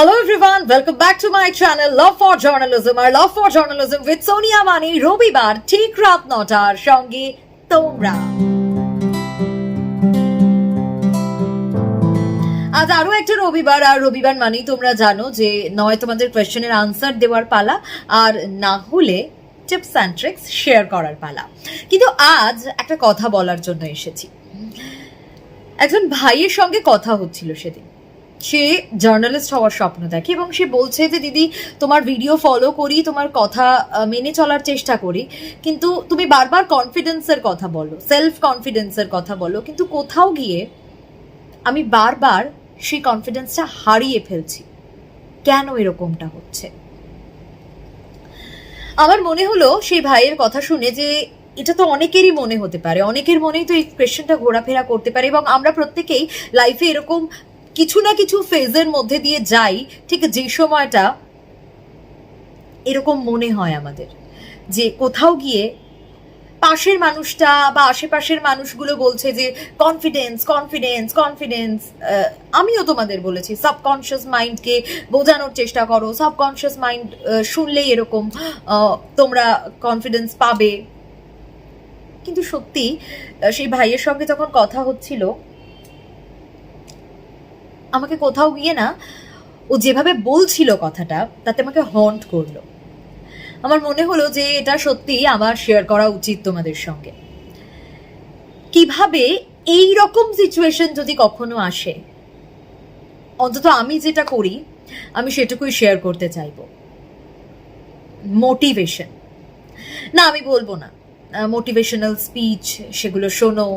Hello everyone, welcome back to my channel Love for Journalism. R Love for Journalism with Sonia মানি রবিবার ঠিক রাত নটার সঙ্গে তোমরা আজ আরও একটা রবিবার আর রবিবার মানেই তোমরা জানো যে নয় তোমাদের কোয়েশ্চেনের আনসার দেওয়ার পালা আর না হলে টিপস অ্যান্ড ট্রিক্স শেয়ার করার পালা। কিন্তু আজ একটা কথা বলার জন্য এসেছি। একজন ভাইয়ের সঙ্গে কথা হচ্ছিল সেদিন। সে জার্নালিস্ট হওয়ার স্বপ্ন দেখে এবং সে বলছে যে, দিদি, তোমার ভিডিও ফলো করি, তোমার কথা মেনে চলার চেষ্টা করি। কিন্তু তুমি বারবার কনফিডেন্সের কথা বলো সেলফ কনফিডেন্সের কথা বলো। কিন্তু কোথাও গিয়ে আমি বারবার সেই কনফিডেন্সটা হারিয়ে ফেলছি। কেন এরকমটা হচ্ছে? আমার মনে হলো সেই ভাইয়ের কথা শুনে যে, এটা তো অনেকেরই মনে হতে পারে। অনেকের মনেই তো এই কোয়েশ্চেনটা ঘোরাফেরা করতে পারে এবং আমরা প্রত্যেকেই লাইফে এরকম কিছু না কিছু ফেজের মধ্যে দিয়ে যাই, ঠিক যে সময়টা এরকম মনে হয় আমাদের। যে কোথাও গিয়ে পাশের মানুষটা বা আশেপাশের মানুষগুলো বলছে যে কনফিডেন্স কনফিডেন্স কনফিডেন্স আমিও তোমাদের বলেছি সাবকনশিয়াস মাইন্ডকে বোঝানোর চেষ্টা করো সাবকনশিয়াস মাইন্ড শুনলেই এরকম তোমরা কনফিডেন্স পাবে। কিন্তু সত্যি সেই ভাইয়ের সঙ্গে যখন কথা হচ্ছিল আমাকে কোথাও গিয়ে না ও যেভাবে বলছিল কথাটা, তাতে আমাকে হন্ট করল। আমার মনে হলো যে এটা সত্যি আমার শেয়ার করা উচিত তোমাদের সঙ্গে। কীভাবে এই রকম সিচুয়েশন যদি কখনো আসে, অন্তত আমি যেটা করি, আমি সেটুকুই শেয়ার করতে চাইব। মোটিভেশন না, আমি বলব না। মোটিভেশনাল স্পিচ সেগুলো শোনো।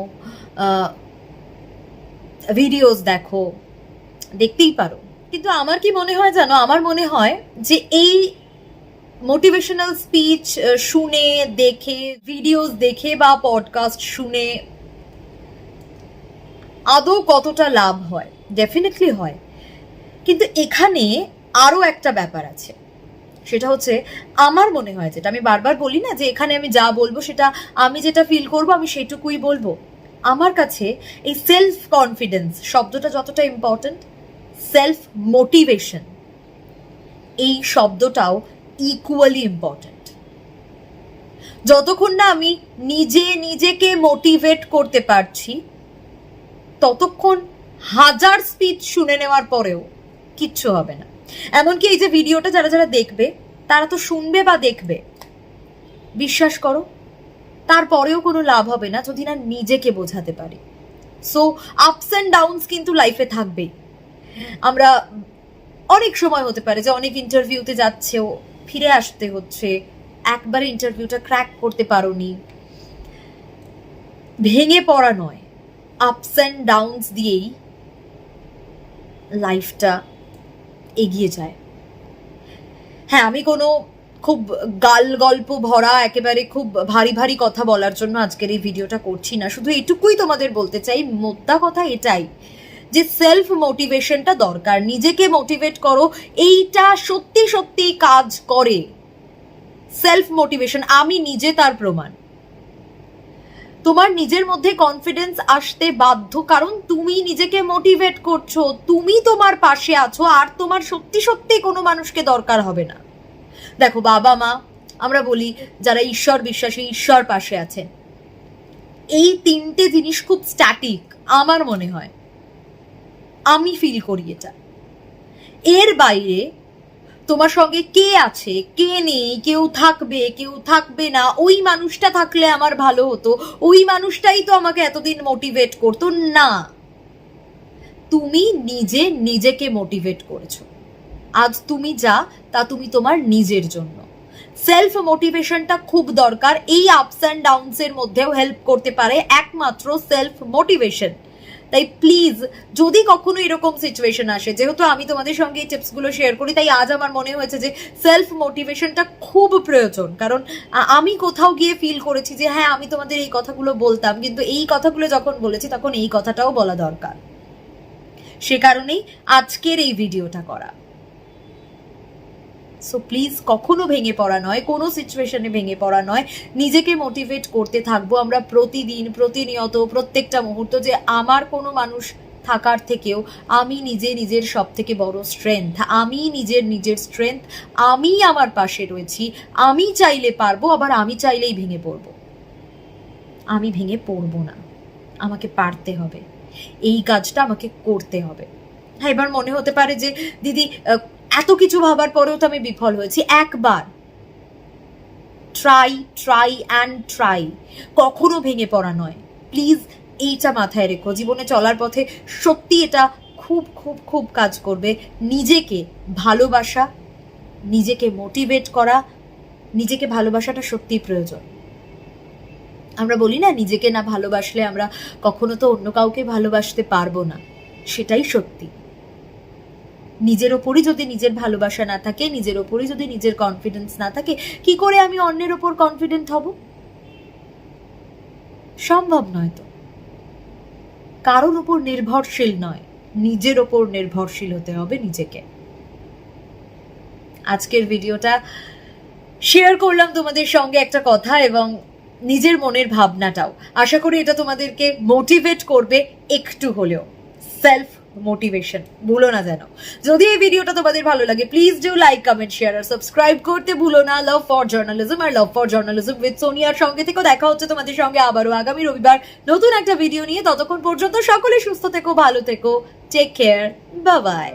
ভিডিওস দেখো। দেখতেই পারো। কিন্তু আমার কি মনে হয় জানো? আমার মনে হয় যে এই মোটিভেশনাল স্পিচ শুনে, দেখে ভিডিওস দেখে বা পডকাস্ট শুনে আদৌ কতটা লাভ হয়? ডেফিনেটলি হয়। কিন্তু এখানে আরও একটা ব্যাপার আছে। সেটা হচ্ছে, আমার মনে হয় যেটা, আমি বারবার বলি না যে এখানে আমি যা বলব সেটা, আমি যেটা ফিল করব, আমি সেটুকুই বলব। আমার কাছে এই সেলফ কনফিডেন্স শব্দটা যতটা ইম্পর্ট্যান্ট সেলফ মোটিভেশন এই শব্দটাও ইকুয়ালি ইম্পর্ট্যান্ট যতক্ষণ না আমি নিজে নিজেকে মোটিভেট করতে পারছি, ততক্ষণ হাজার স্পিচ শুনে নেওয়ার পরেও কিচ্ছু হবে না। এমনকি এই যে ভিডিওটা যারা যারা দেখবে, তারা তো শুনবে বা দেখবে। বিশ্বাস করো, তারপরেও কোনো লাভ হবে না যদি না নিজেকে বোঝাতে পারি। সো আপস অ্যান্ড ডাউনস কিন্তু লাইফে থাকবেই। আমরা অনেক সময় হতে পারে যে অনেক ইন্টারভিউতে যাচ্ছেও ফিরে আসতে হচ্ছে, একবার ইন্টারভিউটা ক্র্যাক করতে পারোনি। ভেঙে পড়া নয় আপস অ্যান্ড ডাউনস দিয়েই লাইফটা এগিয়ে যায়। হ্যাঁ আমি কোনো খুব গাল গল্প ভরা, একেবারে খুব ভারী ভারী কথা বলার জন্য আজকের এই ভিডিওটা করছি না। শুধু এটুকুই তোমাদের বলতে চাই, মোদ্দা কথা এটাই যে সেলফ মোটিভেশনটা দরকার, নিজেকে মোটিভেট করো, এইটা সত্যি সত্যি কাজ করে। সেলফ মোটিভেশন আমি নিজে তার প্রমাণ। তোমার নিজের মধ্যে কনফিডেন্স আসতে বাধ্য, কারণ তুমি নিজেকে মোটিভেট করছ, তুমি তোমার পাশে আছো, আর তোমার সত্যি সত্যি কোনো মানুষকে দরকার হবে না। দেখো, বাবা মা, আমরা বলি যারা ঈশ্বর বিশ্বাসী, ঈশ্বর পাশে আছেন। এই তিনটে জিনিস খুব স্ট্যাটিক আমার মনে হয়। আমি ফিল করি এটা। এর বাইরে তোমার সঙ্গে কে আছে, কে নেই, কেউ থাকবে কেউ থাকবে না, ওই মানুষটা থাকলে আমার ভালো হতো, ওই মানুষটাই তো আমাকে এতদিন মোটিভেট করতো, না। তুমি নিজে নিজেকে মোটিভেট করেছ। আজ তুমি যা, তা তুমি তোমার নিজের জন্য। সেলফ মোটিভেশনটা খুব দরকার, এই আপস অ্যান্ড ডাউনসের মধ্যেও হেল্প করতে পারে একমাত্র সেলফ মোটিভেশন তাই প্লিজ যদি কখনো এরকম সিচুয়েশন আসে, যেহেতু আমি তোমাদের সঙ্গে এই টিপসগুলো শেয়ার করি, তাই আজ আমার মনে হয়েছে যে সেলফ মোটিভেশনটা খুব প্রয়োজন। কারণ আমি কোথাও গিয়ে ফিল করেছি যে হ্যাঁ আমি তোমাদের এই কথাগুলো বলতাম, কিন্তু এই কথাগুলো যখন বলেছি, তখন এই কথাটাও বলা দরকার। সে কারণেই আজকের এই ভিডিওটা করা। সো প্লিজ কখনো ভেঙে পড়া নয়, কোনো সিচুয়েশনে ভেঙে পড়া নয়। নিজেকে মোটিভেট করতে থাকব আমরা প্রতিদিন, প্রতিনিয়ত, প্রত্যেকটা মুহূর্ত যে আমার কোনো মানুষ থাকার থেকেও আমি নিজে নিজের সব থেকে বড় স্ট্রেংথ আমি নিজের নিজের স্ট্রেংথ আমি আমার পাশে রয়েছি, আমি চাইলে পারব, আবার আমি চাইলেই ভেঙে পড়ব। আমি ভেঙে পড়ব না। আমাকে পারতে হবে। এই কাজটা আমাকে করতে হবে। হ্যাঁ এবার মনে হতে পারে যে, দিদি এত কিছু ভাবার পরেও তো আমি বিফল হয়েছি। একবার। ট্রাই ট্রাই অ্যান্ড ট্রাই কখনো ভেঙে পড়া নয়। প্লিজ এইটা মাথায় রেখো। জীবনে চলার পথে সত্যি এটা খুব খুব খুব কাজ করবে। নিজেকে ভালোবাসা, নিজেকে মোটিভেট করা, নিজেকে ভালোবাসাটা সত্যিই প্রয়োজন। আমরা বলি না, নিজেকে না ভালোবাসলে আমরা কখনো তো অন্য কাউকে ভালোবাসতে পারব না। সেটাই সত্যি। নিজের ওপরই যদি নিজের ভালোবাসা না থাকে, নিজের ওপরই যদি নিজের কনফিডেন্স না থাকে, কি করে আমি অন্যের ওপর কনফিডেন্ট হব? সম্ভব নয় তো। কারোর ওপর নির্ভরশীল নয়, নিজের ওপর নির্ভরশীল হতে হবে নিজেকে। আজকের ভিডিওটা শেয়ার করলাম তোমাদের সঙ্গে একটা কথা এবং নিজের মনের ভাবনাটাও। আশা করি এটা তোমাদেরকে মোটিভেট করবে একটু হলেও। সেলফ মোটিভেশন ভুলো না যেন। যদি এই ভিডিওটা তোমাদের ভালো লাগে please do like comment share R subscribe করতে ভুলো না। লাভ ফর জার্নালিজম আর লাভ ফর জার্নালিজম উইথ সোনিয়ার সঙ্গে থেকে দেখা হচ্ছে তোমাদের সঙ্গে আবারও আগামী রবিবার। নতুন একটা ভিডিও নিয়ে, ততক্ষণ পর্যন্ত সকলে সুস্থ থেকো, ভালো থেকো টেক কেয়ার বাই